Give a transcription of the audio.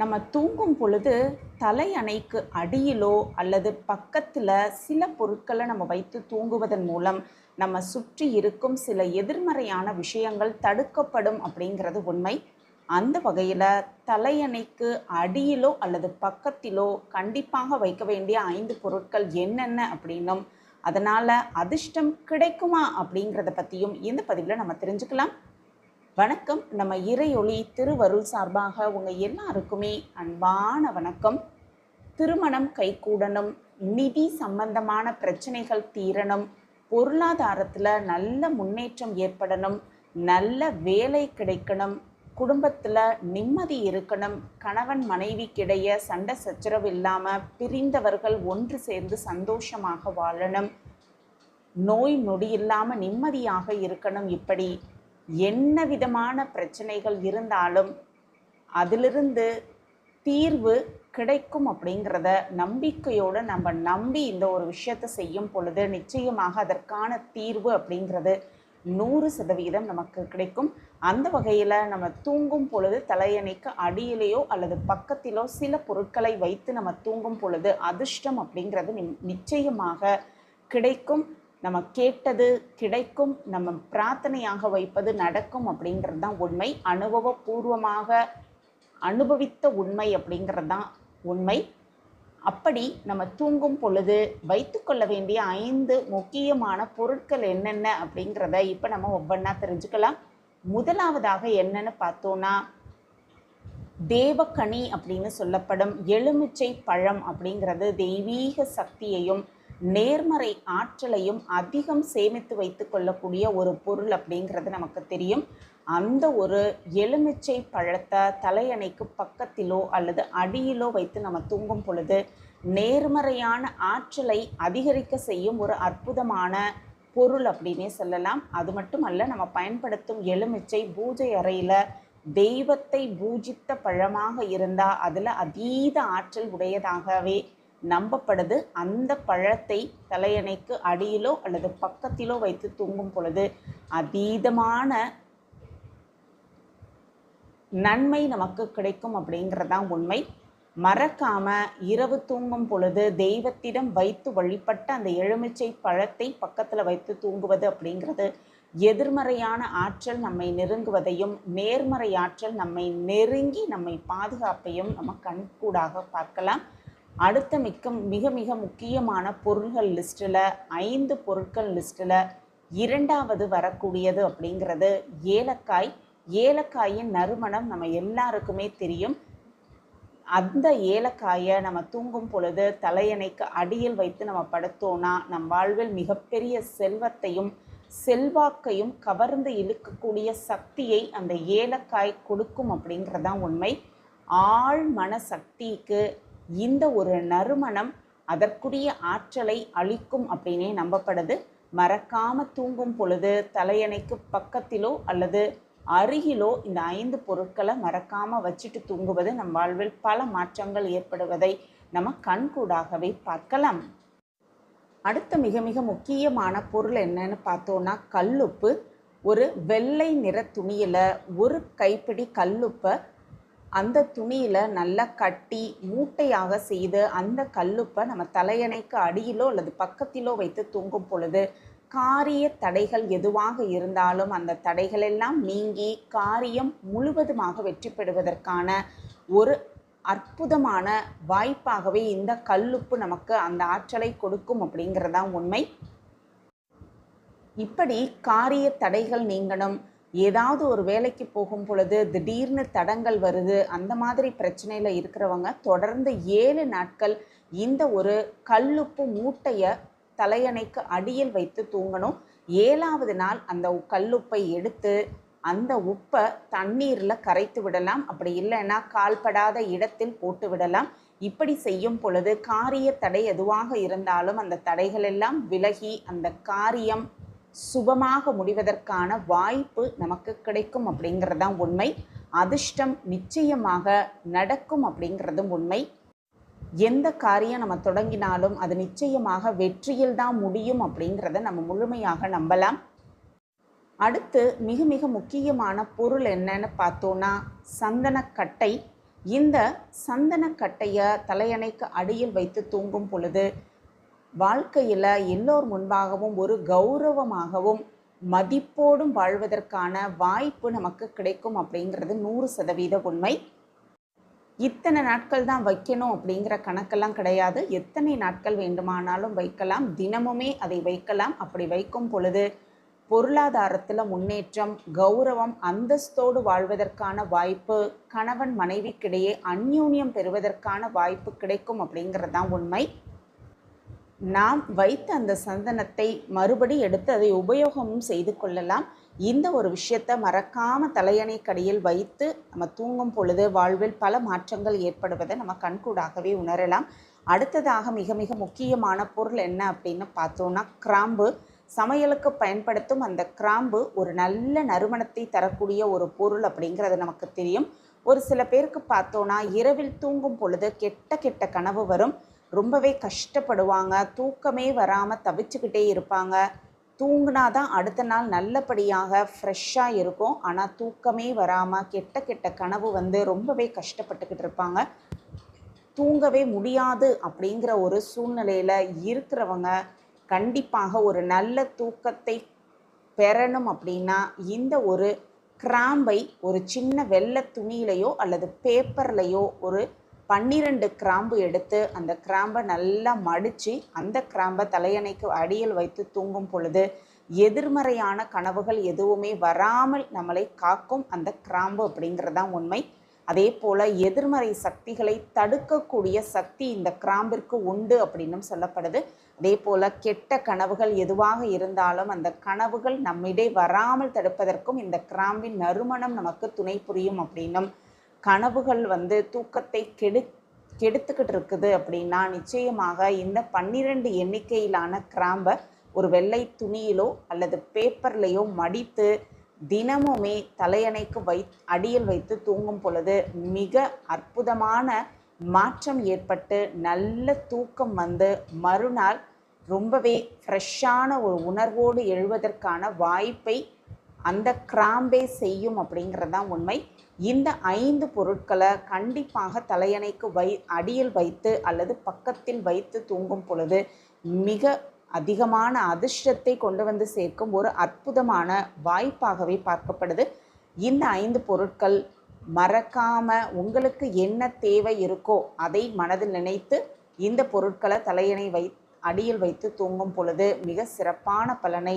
நம்ம தூங்கும் பொழுது தலையணைக்கு அடியிலோ அல்லது பக்கத்தில் சில பொருட்களை நம்ம வைத்து தூங்குவதன் மூலம் நம்ம சுற்றி இருக்கும் சில எதிர்மறையான விஷயங்கள் தடுக்கப்படும் அப்படிங்கிறது உண்மை. அந்த வகையில் தலையணைக்கு அடியிலோ அல்லது பக்கத்திலோ கண்டிப்பாக வைக்க வேண்டிய ஐந்து பொருட்கள் என்னென்ன அப்படின்னும் அதனால் அதிர்ஷ்டம் கிடைக்குமா அப்படிங்கிறத பற்றியும் இந்த பதிவில் நம்ம தெரிஞ்சுக்கலாம். வணக்கம். நம்ம இறையொளி திருவருள் சார்பாக உங்கள் எல்லாருக்குமே அன்பான வணக்கம். திருமணம் கைகூடணும் நிதி சம்பந்தமான பிரச்சனைகள் தீரணும் பொருளாதாரத்தில் நல்ல முன்னேற்றம் ஏற்படணும் நல்ல வேலை கிடைக்கணும் குடும்பத்தில் நிம்மதி இருக்கணும் கணவன் மனைவிக்கிடையே சண்டை சச்சரவு இல்லாமல் பிரிந்தவர்கள் ஒன்று சேர்ந்து சந்தோஷமாக வாழணும். நோய் நொடி இல்லாமல் நிம்மதியாக இருக்கணும் இப்படி. என்ன விதமான பிரச்சனைகள் இருந்தாலும் அதிலிருந்து தீர்வு கிடைக்கும் அப்படிங்கிறத நம்பிக்கையோடு நம்ம நம்பி இந்த ஒரு விஷயத்தை செய்யும் பொழுது நிச்சயமாக அதற்கான தீர்வு அப்படிங்கிறது நூறு சதவீதம் நமக்கு கிடைக்கும். அந்த வகையில் நம்ம தூங்கும் பொழுது தலையணைக்கு அடியிலேயோ அல்லது பக்கத்திலோ சில பொருட்களை வைத்து நம்ம தூங்கும் பொழுது அதிர்ஷ்டம் அப்படிங்கிறது நிச்சயமாக கிடைக்கும். நம்ம கேட்டது கிடைக்கும் நம்ம பிரார்த்தனையாக வைப்பது நடக்கும் அப்படிங்கிறது தான் உண்மை. அனுபவபூர்வமாக அனுபவித்த உண்மை அப்படிங்கிறது தான் உண்மை. அப்படி நம்ம தூங்கும் பொழுது வைத்துக்கொள்ள வேண்டிய ஐந்து முக்கியமான பொருட்கள் என்னென்ன அப்படிங்கிறத இப்போ நம்ம ஒவ்வொன்றா தெரிஞ்சுக்கலாம். முதலாவதாக என்னன்னு பார்த்தோன்னா தேவக்கனி அப்படின்னு சொல்லப்படும் எலுமிச்சை பழம் அப்படிங்கிறது தெய்வீக சக்தியையும் நேர்மறை ஆற்றலையும் அதிகம் சேமித்து வைத்து கொள்ளக்கூடிய ஒரு பொருள் அப்படிங்கிறது நமக்கு தெரியும். அந்த ஒரு எலுமிச்சை பழத்தை தலையணைக்கு பக்கத்திலோ அல்லது அடியிலோ வைத்து நம்ம தூங்கும் பொழுது நேர்மறையான ஆற்றலை அதிகரிக்க செய்யும் ஒரு அற்புதமான பொருள் அப்படின்னே சொல்லலாம். அது மட்டுமல்ல நம்ம பயன்படுத்தும் எலுமிச்சை பூஜை அறையில் தெய்வத்தை பூஜித்த பழமாக இருந்தால் அதில் அதீத ஆற்றல் உடையதாகவே நம்பப்படுது அந்த பழத்தை தலையணைக்கு அடியிலோ அல்லது பக்கத்திலோ வைத்து தூங்கும் பொழுது அதீதமான நன்மை நமக்கு கிடைக்கும் அப்படிங்கிறதான் உண்மை. மறக்காம இரவு தூங்கும் பொழுது தெய்வத்திடம் வைத்து வழிபட்ட அந்த எலுமிச்சை பழத்தை பக்கத்தில் வைத்து தூங்குவது அப்படிங்கிறது எதிர்மறையான ஆற்றல் நம்மை நெருங்குவதையும் நேர்மறை ஆற்றல் நம்மை நெருங்கி நம்மை பாதுகாப்பையும் நம்ம கண்கூடாக பார்க்கலாம். அடுத்த மிக்க மிக மிக முக்கியமான பொருள்கள் லிஸ்ட்டில் ஐந்து பொருட்கள் லிஸ்ட்டில் இரண்டாவது வரக்கூடியது அப்படிங்கிறது ஏலக்காய். ஏலக்காயின் நறுமணம் நம்ம எல்லாருக்குமே தெரியும். அந்த ஏலக்காயை நம்ம தூங்கும் பொழுது தலையணைக்கு அடியில் வைத்து நம்ம படுத்தோம்னா நம் வாழ்வில் மிகப்பெரிய செல்வத்தையும் செல்வாக்கையும் கவர்ந்து இழுக்கக்கூடிய சக்தியை அந்த ஏலக்காய் கொடுக்கும் அப்படிங்கிறதான் உண்மை. ஆழ் மன சக்திக்கு இந்த ஒரு நறுமணம் அதற்குரிய ஆற்றலை அளிக்கும் அப்படின்னே நம்பப்படுது. மறக்காம தூங்கும் பொழுது தலையணைக்கு பக்கத்திலோ அல்லது அருகிலோ இந்த ஐந்து பொருட்களை மறக்காம வச்சுட்டு தூங்குவது நம் வாழ்வில் பல மாற்றங்கள் ஏற்படுவதை நம்ம கண்கூடாகவே பார்க்கலாம். அடுத்த மிக மிக முக்கியமான பொருள் என்னன்னு பார்த்தோன்னா கல்லுப்பு. ஒரு வெள்ளை நிற துணியில் ஒரு கைப்பிடி கல்லுப்பை அந்த துணியில் நல்லா கட்டி மூட்டையாக செய்து அந்த கல்லுப்பை நம்ம தலையணைக்கு அடியிலோ அல்லது பக்கத்திலோ வைத்து தூங்கும் பொழுது காரிய தடைகள் எதுவாக இருந்தாலும் அந்த தடைகளெல்லாம் நீங்கி காரியம் முழுவதுமாக வெற்றி பெறுவதற்கான ஒரு அற்புதமான வாய்ப்பாகவே இந்த கல்லுப்பு நமக்கு அந்த ஆற்றலை கொடுக்கும் அப்படிங்கிறதான் உண்மை. இப்படி காரிய தடைகள் நீங்கணும் ஏதாவது ஒரு வேலைக்கு போகும் பொழுது திடீர்னு தடங்கள் வருது அந்த மாதிரி பிரச்சனையில் இருக்கிறவங்க தொடர்ந்து ஏழு நாட்கள் இந்த ஒரு கல்லுப்பு மூட்டையை தலையணைக்கு அடியில் வைத்து தூங்கணும். ஏழாவது நாள் அந்த கல்லுப்பை எடுத்து அந்த உப்பை தண்ணீரில் கரைத்து விடலாம். அப்படி இல்லைன்னா கால்படாத இடத்தில் போட்டு விடலாம். இப்படி செய்யும் பொழுது காரிய தடை எதுவாக இருந்தாலும் அந்த தடைகள் எல்லாம் விலகி அந்த காரியம் சுபமாக முடிவதற்கான வாய்ப்பு நமக்கு கிடைக்கும் அப்படிங்கிறது தான் உண்மை. அதிர்ஷ்டம் நிச்சயமாக நடக்கும் அப்படிங்கிறதும் உண்மை. எந்த காரியம் நம்ம தொடங்கினாலும் அது நிச்சயமாக வெற்றியில் தான் முடியும் அப்படிங்கிறத நம்ம முழுமையாக நம்பலாம். அடுத்து மிக மிக முக்கியமான பொருள் என்னன்னு பார்த்தோன்னா சந்தனக்கட்டை. இந்த சந்தனக்கட்டையை தலையணைக்கு அடியில் வைத்து தூங்கும் பொழுது வாழ்க்கையில் எல்லோர் முன்பாகவும் ஒரு கௌரவமாகவும் மதிப்போடும் வாழ்வதற்கான வாய்ப்பு நமக்கு கிடைக்கும் அப்படிங்கிறது நூறு சதவீத உண்மை. இத்தனை நாட்கள் தான் வைக்கணும் அப்படிங்கிற கணக்கெல்லாம் கிடையாது. எத்தனை நாட்கள் வேண்டுமானாலும் வைக்கலாம். தினமுமே அதை வைக்கலாம். அப்படி வைக்கும் பொழுது பொருளாதாரத்தில் முன்னேற்றம் கௌரவம் அந்தஸ்தோடு வாழ்வதற்கான வாய்ப்பு கணவன் மனைவிக்கிடையே அந்யூன்யம் பெறுவதற்கான வாய்ப்பு கிடைக்கும் அப்படிங்கிறது தான் உண்மை. நாம் வைத்த அந்த சந்தனத்தை மறுபடி எடுத்து அதை உபயோகமும் செய்து கொள்ளலாம். இந்த ஒரு விஷயத்தை மறக்காம தலையணைக்கடியில் வைத்து நம்ம தூங்கும் பொழுது வாழ்வில் பல மாற்றங்கள் ஏற்படுவதை நம்ம கண்கூடாகவே உணரலாம். அடுத்ததாக மிக மிக முக்கியமான பொருள் என்ன அப்படின்னு பார்த்தோன்னா கிராம்பு. சமையலுக்கு பயன்படுத்தும் அந்த கிராம்பு ஒரு நல்ல நறுமணத்தை தரக்கூடிய ஒரு பொருள் அப்படிங்கிறது நமக்கு தெரியும். ஒரு சில பேருக்கு பார்த்தோன்னா இரவில் தூங்கும் பொழுது கெட்ட கெட்ட கனவு வரும். ரொம்பவே கஷ்டப்படுவாங்க. தூக்கமே வராமல் தவிச்சுக்கிட்டே இருப்பாங்க. தூங்கினா தான் அடுத்த நாள் நல்லபடியாக ஃப்ரெஷ்ஷாக இருக்கும். ஆனால் தூக்கமே வராமல் கெட்ட கெட்ட கனவு வந்து ரொம்பவே கஷ்டப்பட்டுக்கிட்டு இருப்பாங்க. தூங்கவே முடியாது அப்படிங்கிற ஒரு சூழ்நிலையில் இருக்கிறவங்க கண்டிப்பாக ஒரு நல்ல தூக்கத்தை பெறணும் அப்படின்னா இந்த ஒரு கிராம்பை ஒரு சின்ன வெள்ளை துணியிலையோ அல்லது பேப்பர்லையோ ஒரு பன்னிரெண்டு கிராம்பு எடுத்து அந்த கிராம்பை நல்லா மடித்து அந்த கிராம்பை தலையணைக்கு அடியில் வைத்து தூங்கும் பொழுது எதிர்மறையான கனவுகள் எதுவுமே வராமல் நம்மளை காக்கும் அந்த கிராம்பு அப்படிங்கிறதான் உண்மை. அதே போல் எதிர்மறை சக்திகளை தடுக்கக்கூடிய சக்தி இந்த கிராம்பிற்கு உண்டு அப்படின்னும் சொல்லப்படுது. அதே போல் கெட்ட கனவுகள் எதுவாக இருந்தாலும் அந்த கனவுகள் நம்மிடையே வராமல் தடுப்பதற்கும் இந்த கிராம்பின் நறுமணம் நமக்கு துணை புரியும் அப்படின்னும் கனவுகள் வந்து தூக்கத்தை கெடு கெடுத்துக்கிட்டு இருக்குது அப்படின்னா நிச்சயமாக இந்த பன்னிரண்டு எண்ணிக்கையிலான கிராம்பை ஒரு வெள்ளை துணியிலோ அல்லது பேப்பர்லேயோ மடித்து தினமுமே தலையணைக்கு வை அடியில் வைத்து தூங்கும் பொழுது மிக அற்புதமான மாற்றம் ஏற்பட்டு நல்ல தூக்கம் வந்து மறுநாள் ரொம்பவே ஃப்ரெஷ்ஷான ஒரு உணர்வோடு எழுவதற்கான வாய்ப்பை அந்த கிராம்பே செய்யும் அப்படிங்கிறது தான் உண்மை. இந்த ஐந்து பொருட்களை கண்டிப்பாக தலையணைக்கு வை அடியில் வைத்து அல்லது பக்கத்தில் வைத்து தூங்கும் பொழுது மிக அதிகமான அதிர்ஷ்டத்தை கொண்டு வந்து சேர்க்கும் ஒரு அற்புதமான வாய்ப்பாகவே பார்க்கப்படுது. இந்த ஐந்து பொருட்கள் மறக்காம உங்களுக்கு என்ன தேவை இருக்கோ அதை மனதில் நினைத்து இந்த பொருட்களை தலையணை வை அடியில் வைத்து தூங்கும் பொழுது மிக சிறப்பான பலனை